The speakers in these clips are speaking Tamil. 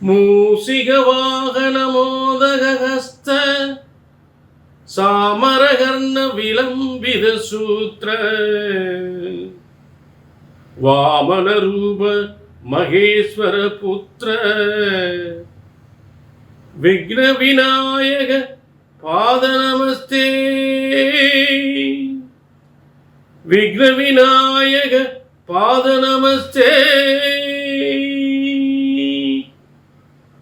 மூசிகவாகனமோதகஸ்த சாமரகர்ண விளம்பித சூத்திர வாமன ரூப மகேஸ்வர புத்திர விக்ன விநாயக பாத நமஸ்தே விக்ன விநாயக பாத நமஸ்தே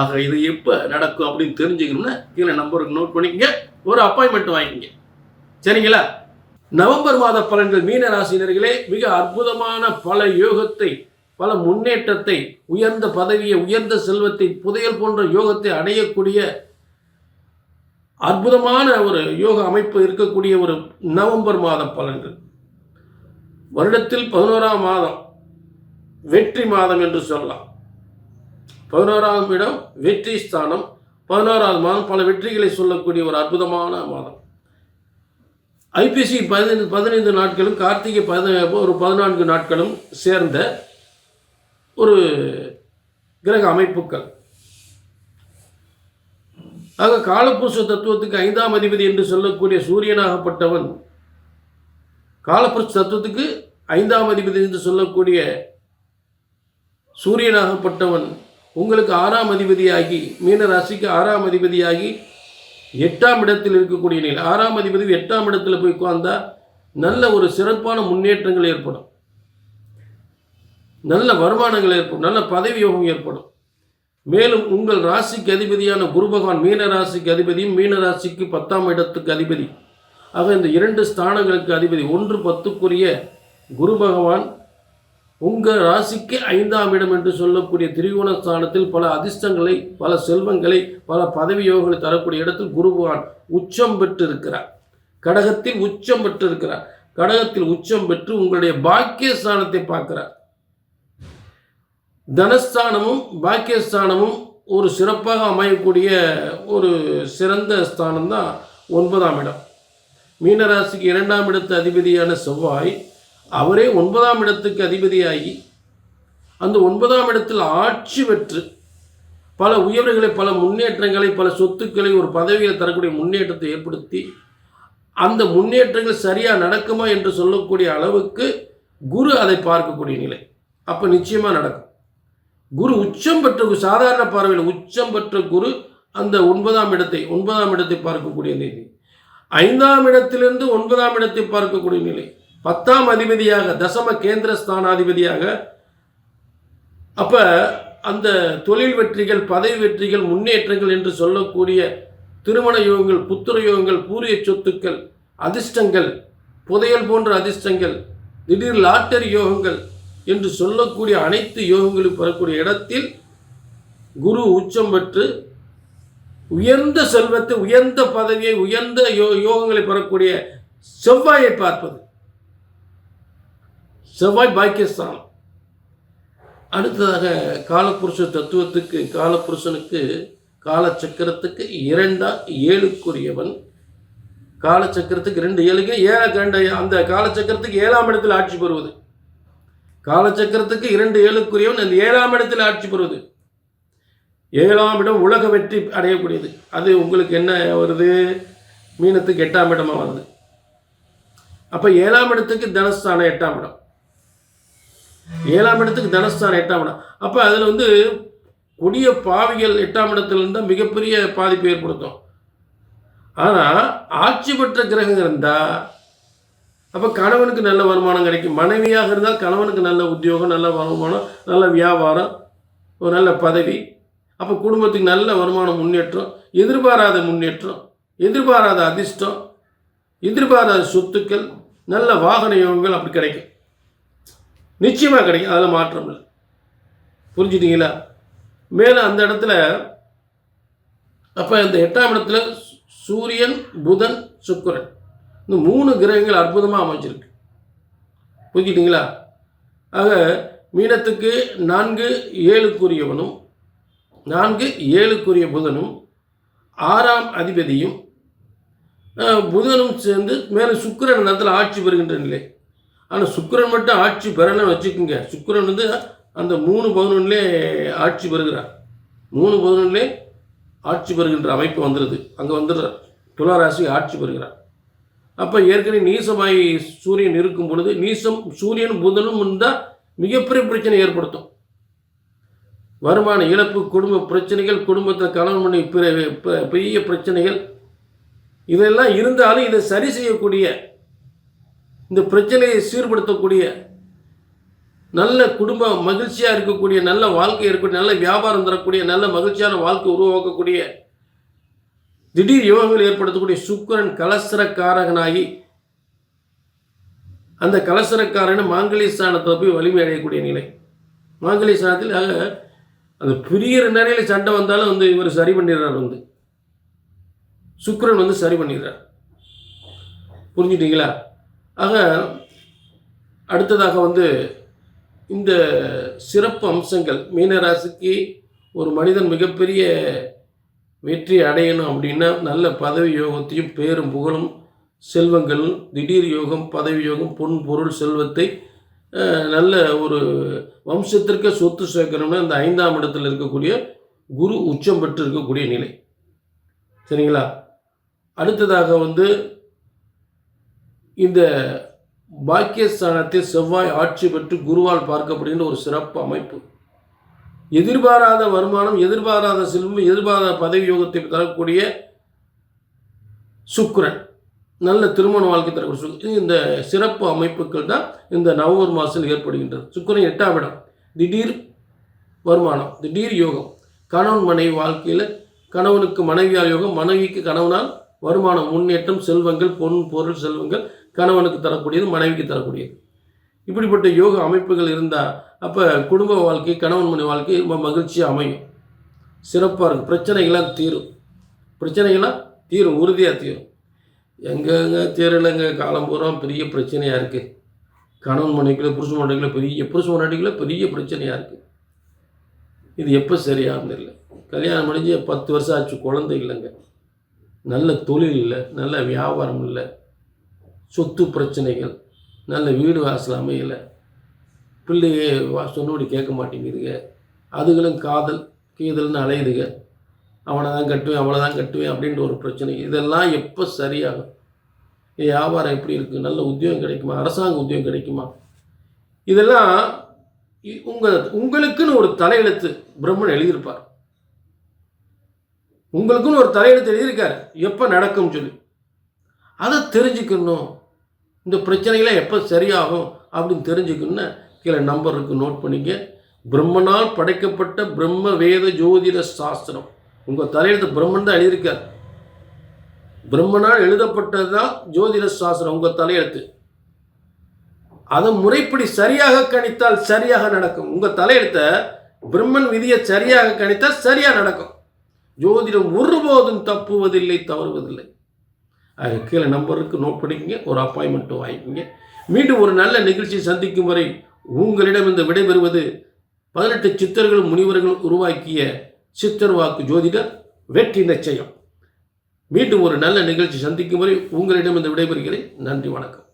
ஆக இது எப்போ நடக்கும் அப்படின்னு தெரிஞ்சுக்கணும்னா கீழே நம்பருக்கு நோட் பண்ணிக்கங்க. ஒரு அப்பாயின்மெண்ட் வாங்கிக்கங்க. சரிங்களா? நவம்பர் மாத பலன்கள் மீன ராசினர்களே மிக அற்புதமான பல யோகத்தை பல முன்னேற்றத்தை உயர்ந்த பதவியை உயர்ந்த செல்வத்தை புதையல் போன்ற யோகத்தை அடையக்கூடிய அற்புதமான ஒரு யோக அமைப்பு இருக்கக்கூடிய ஒரு நவம்பர் மாத பலன்கள். வருடத்தில் பதினோராம் மாதம் வெற்றி மாதம் என்று சொல்லலாம். பதினோராம் இடம் வெற்றி ஸ்தானம். பதினோராவது மாதம் பல வெற்றிகளை சொல்லக்கூடிய ஒரு அற்புதமான மாதம். ஐபிசி பதினைந்து பதினைந்து நாட்களும் கார்த்திகை பத ஒரு பதினான்கு நாட்களும் சேர்ந்த ஒரு கிரக அமைப்புகள். ஆக காலப்புருஷ தத்துவத்துக்கு ஐந்தாம் அதிபதி என்று சொல்லக்கூடிய சூரியனாகப்பட்டவன் காலப்புருஷ தத்துவத்துக்கு ஐந்தாம் அதிபதி என்று சொல்லக்கூடிய சூரியனாகப்பட்டவன் உங்களுக்கு ஆறாம் அதிபதியாகி மீன ராசிக்கு ஆறாம் அதிபதியாகி எட்டாம் இடத்தில் இருக்கக்கூடிய நிலை. ஆறாம் அதிபதி எட்டாம் இடத்துல போய் உட்கார்ந்தா நல்ல ஒரு சிறப்பான முன்னேற்றங்கள் ஏற்படும். நல்ல வருமானங்கள் ஏற்படும். நல்ல பதவி யோகம் ஏற்படும். மேலும் உங்கள் ராசிக்கு அதிபதியான குரு பகவான் மீன ராசிக்கு அதிபதியும் மீன ராசிக்கு பத்தாம் இடத்துக்கு அதிபதி. ஆக இந்த இரண்டு ஸ்தானங்களுக்கு அதிபதி ஒன்று பத்துக்குரிய குரு பகவான் உங்கள் ராசிக்கு ஐந்தாம் இடம் என்று சொல்லக்கூடிய திரிகோண ஸ்தானத்தில் பல அதிர்ஷ்டங்களை பல செல்வங்களை பல பதவி யோகங்களை தரக்கூடிய இடத்தில் குருபகவான் உச்சம் பெற்று இருக்கிறார் கடகத்தில் உச்சம் பெற்று இருக்கிறார் கடகத்தில் உச்சம் பெற்று உங்களுடைய பாக்கிய ஸ்தானத்தை பார்க்கிறார். தனஸ்தானமும் பாக்கியஸ்தானமும் ஒரு சிறப்பாக அமையக்கூடிய ஒரு சிறந்த ஸ்தானம் தான் ஒன்பதாம் இடம். மீனராசிக்கு இரண்டாம் இடத்து அதிபதியான செவ்வாய் அவரே ஒன்பதாம் இடத்துக்கு அதிபதியாகி அந்த ஒன்பதாம் இடத்தில் ஆட்சி பெற்று பல உயர்வுகளை பல முன்னேற்றங்களை பல சொத்துக்களை ஒரு பதவியில் தரக்கூடிய முன்னேற்றத்தை ஏற்படுத்தி அந்த முன்னேற்றங்கள் சரியாக நடக்குமா என்று சொல்லக்கூடிய அளவுக்கு குரு அதை பார்க்கக்கூடிய நிலை. அப்போ நிச்சயமாக நடக்கும். குரு உச்சம் பெற்ற சாதாரண பார்வையில் உச்சம் பெற்ற குரு அந்த ஒன்பதாம் இடத்தை ஒன்பதாம் இடத்தை பார்க்கக்கூடிய நிலை. ஐந்தாம் இடத்திலிருந்து ஒன்பதாம் இடத்தை பார்க்கக்கூடிய நிலை. பத்தாம் அதிபதியாக தசம கேந்திர ஸ்தானாதிபதியாக அப்ப அந்த தொழில் வெற்றிகள் பதவி வெற்றிகள் முன்னேற்றங்கள் என்று சொல்லக்கூடிய திருமண யோகங்கள் புத்திர யோகங்கள் பூரிய சொத்துக்கள் அதிர்ஷ்டங்கள் புதையல் போன்ற அதிர்ஷ்டங்கள் திடீர் லாட்டரி யோகங்கள் என்று சொல்லக்கூடிய அனைத்து யோகங்களும் பெறக்கூடிய இடத்தில் குரு உச்சம் பெற்று உயர்ந்த செல்வத்தை உயர்ந்த பதவியை உயர்ந்த யோ யோகங்களை பெறக்கூடிய செவ்வாயை பார்ப்பது. செவ்வாய் பாக்கியஸ்தானம். அடுத்ததாக காலப்புருஷ தத்துவத்துக்கு காலப்புருஷனுக்கு காலச்சக்கரத்துக்கு இரண்டா ஏழுக்குரியவன். காலச்சக்கரத்துக்கு ரெண்டு ஏழுக்கு ஏழ ரெண்டு அந்த காலச்சக்கரத்துக்கு ஏழாம் இடத்தில் ஆட்சி பெறுவது. காலச்சக்கரத்துக்கு இரண்டு ஏழுக்குரியவன் அந்த ஏழாம் இடத்தில் ஆட்சி பெறுவது. ஏழாம் இடம் உலக வெற்றி அடையக்கூடியது. அது உங்களுக்கு என்ன வருது? மீனத்துக்கு எட்டாம் இடமாக வருது. அப்போ ஏழாம் இடத்துக்கு தனஸ்தானம் எட்டாம் இடம். ஏழாம் இடத்துக்கு தனஸ்தானம் எட்டாம் இடம். அப்போ அதில் வந்து கொடிய பாவிகள் எட்டாம் இடத்துல இருந்தால் மிகப்பெரிய பாதிப்பை ஏற்படுத்தும். ஆனால் ஆட்சி பெற்ற கிரகம் இருந்தால் அப்போ கணவனுக்கு நல்ல வருமானம் கிடைக்கும். மனைவியாக இருந்தால் கணவனுக்கு நல்ல உத்தியோகம் நல்ல வருமானம் நல்ல வியாபாரம் ஒரு நல்ல பதவி. அப்போ குடும்பத்துக்கு நல்ல வருமானம் முன்னேற்றம். எதிர்பாராத முன்னேற்றம். எதிர்பாராத அதிர்ஷ்டம். எதிர்பாராத சொத்துக்கள். நல்ல வாகன யோகங்கள் அப்படி கிடைக்கும். நிச்சயமாக கிடைக்கும். அதில் மாற்றம் இல்லை. புரிஞ்சுட்டிங்களா? மேலே அந்த இடத்துல அப்போ இந்த எட்டாம் இடத்துல சூரியன் புதன் சுக்கிரன். இந்த மூணு கிரகங்கள் அற்புதமாக அமைஞ்சிருக்கு. புரிஞ்சுட்டீங்களா? ஆக மீனத்துக்கு நான்கு ஏழுக்குரியவனும் நான்கு ஏழுக்குரிய புதனும் ஆறாம் அதிபதியும் புதனும் சேர்ந்து மேலும் சுக்கரன் நேரத்தில் ஆட்சி பெறுகின்ற நிலை. ஆனால் சுக்கரன் மட்டும் ஆட்சி பெறணும்னு வச்சுக்கோங்க. சுக்கிரன் வந்து அந்த மூணு பதினொன்றுலே ஆட்சி பெறுகிறார். மூணு பதினொன்றுலே ஆட்சி பெறுகின்ற அமைப்பு வந்துடுது அங்கே வந்துடுறார் துளாராசி ஆட்சி பெறுகிறார். அப்போ ஏற்கனவே நீசமாய் சூரியன் இருக்கும் பொழுது நீசம் சூரியனும் புதனும் இருந்தால் மிகப்பெரிய பிரச்சனை ஏற்படுத்தும். வருமான இழப்பு குடும்ப பிரச்சனைகள் குடும்பத்தில் கணவன் மனைவி பெரிய பிரச்சனைகள் இதெல்லாம் இருந்தாலும் இதை சரி செய்யக்கூடிய இந்த பிரச்சனையை சீர்படுத்தக்கூடிய நல்ல குடும்ப மகிழ்ச்சியாக இருக்கக்கூடிய நல்ல வாழ்க்கை இருக்கக்கூடிய நல்ல வியாபாரம் தரக்கூடிய நல்ல மகிழ்ச்சியான வாழ்க்கை உருவாக்கக்கூடிய திடீர் யோகங்கள் ஏற்படுத்தக்கூடிய சுக்கரன் கலசரக்காரகனாகி அந்த கலசரக்காரன் மாங்கலி ஸ்தானத்தில் போய் வலிமை அடையக்கூடிய நிலை. மாங்கலி ஸ்தானத்தில் ஆக அந்த பிரியற நிலையில் சண்டை வந்தாலும் வந்து இவர் சரி பண்ணிடுறார் வந்து. சுக்கரன் வந்து சரி பண்ணிடுறார். புரிஞ்சுட்டீங்களா? ஆக அடுத்ததாக வந்து இந்த சிறப்பு அம்சங்கள் மீனராசிக்கு ஒரு மனிதன் மிகப்பெரிய வெற்றி அடையணும் அப்படின்னா நல்ல பதவி யோகத்தையும் பேரும் புகழும் செல்வங்கள் திடீர் யோகம் பதவி யோகம் பொன் பொருள் செல்வத்தை நல்ல ஒரு வம்சத்திற்கு சொத்து சேர்க்கணும்னா இந்த ஐந்தாம் இடத்தில் இருக்கக்கூடிய குரு உச்சம் பெற்று இருக்கக்கூடிய நிலை. சரிங்களா? அடுத்ததாக வந்து இந்த பாக்கியஸ்தானத்தை செவ்வாய் ஆட்சி பெற்று குருவால் பார்க்கப்படுகின்ற ஒரு சிறப்பு அமைப்பு. எதிர்பாராத வருமானம் எதிர்பாராத செல்வம் எதிர்பாராத பதவி யோகத்தை தரக்கூடிய சுக்கரன். நல்ல திருமண வாழ்க்கை தரக்கூடிய இந்த சிறப்பு அமைப்புகள் தான் இந்த நவம்பர் மாதத்தில் ஏற்படுகின்றது. சுக்கரன் எட்டாம் இடம். திடீர் வருமானம் திடீர் யோகம். கணவன் மனைவி வாழ்க்கையில் கணவனுக்கு மனைவியால் யோகம் மனைவிக்கு கணவனால் வருமானம் முன்னேற்றம் செல்வங்கள் பொன் பொருள் செல்வங்கள் கணவனுக்கு தரக்கூடியது மனைவிக்கு தரக்கூடியது. இப்படிப்பட்ட யோக அமைப்புகள் இருந்தால் அப்போ குடும்ப வாழ்க்கை கணவன் மனைவி வாழ்க்கை ரொம்ப மகிழ்ச்சியாக அமையும். சிறப்பாக இருக்கும். பிரச்சனைகள்லாம் தீரும். பிரச்சனைகள்லாம் தீரும் உறுதியாக தீரும். எங்கெங்க தீரலைங்க காலம் பூரா பெரிய பிரச்சனையாக இருக்குது கணவன் மனைவிக்குள்ள புருஷ மனைவிக்குள்ள பெரிய புருஷ மனைவிக்குள்ள பெரிய பிரச்சனையாக இருக்குது இது எப்போ சரியாகும் தெரியல. கல்யாணம் முடிஞ்சு பத்து வருஷம் ஆச்சு குழந்தை இல்லைங்க. நல்ல தொழில் இல்லை நல்ல வியாபாரம் இல்லை. சொத்து பிரச்சனைகள் நல்ல வீடு வாசல் அமையலை பிள்ளைய வா சொன்னபடி கேட்க மாட்டேங்குதுங்க அதுகளும் காதல் கீதல்னு அலையுதுங்க அவனை தான் கட்டுவேன் அவளை தான் கட்டுவேன் அப்படின்ற ஒரு பிரச்சனை. இதெல்லாம் எப்போ சரியாகும்? வியாபாரம் எப்படி இருக்குது நல்ல உத்தியோகம் கிடைக்குமா? அரசாங்க உத்தியோகம் கிடைக்குமா? இதெல்லாம் இ- உங்களுக்குன்னு ஒரு தலையெழுத்து பிரம்மன் எழுதியிருப்பார். உங்களுக்குன்னு ஒரு தலையெழுத்து எழுதியிருக்காரு. எப்போ நடக்கும்னு சொல்லி. அதை தெரிஞ்சுக்கணும். இந்த பிரச்சனைகளை எப்போ சரியாகும் அப்படின்னு தெரிஞ்சுக்கணும்னு கீழே நம்பர் இருக்குது நோட் பண்ணிக்க. பிரம்மனால் படைக்கப்பட்ட பிரம்ம வேத ஜோதிட சாஸ்திரம். உங்கள் தலையெழுத்து பிரம்மன் தான் எழுதியிருக்கார். பிரம்மனால் எழுதப்பட்டது தான் ஜோதிட சாஸ்திரம் உங்கள் தலையெழுத்து. அதை முறைப்படி சரியாக கணித்தால் சரியாக நடக்கும். உங்கள் தலையெழுத்தை பிரம்மன் விதியை சரியாக கணித்தால் சரியாக நடக்கும். ஜோதிடம் ஒருபோதும் தப்புவதில்லை தவறுவதில்லை. கீழே நம்பருக்கு நோட் பண்ணிக்கங்க ஒரு அப்பாயின்மெண்ட்டும் வாங்கிக்கோங்க. மீண்டும் ஒரு நல்ல நிகழ்ச்சி சந்திக்கும் வரை உங்களிடம் இந்த விடைபெறுவது பதினெட்டு சித்தர்களும் முனிவர்கள் உருவாக்கிய சித்தர் வாக்கு ஜோதிடர் வெற்றி நிச்சயம். மீண்டும் ஒரு நல்ல நிகழ்ச்சி சந்திக்கும் வரை உங்களிடம் இந்த விடைபெறுகிறேன். நன்றி வணக்கம்.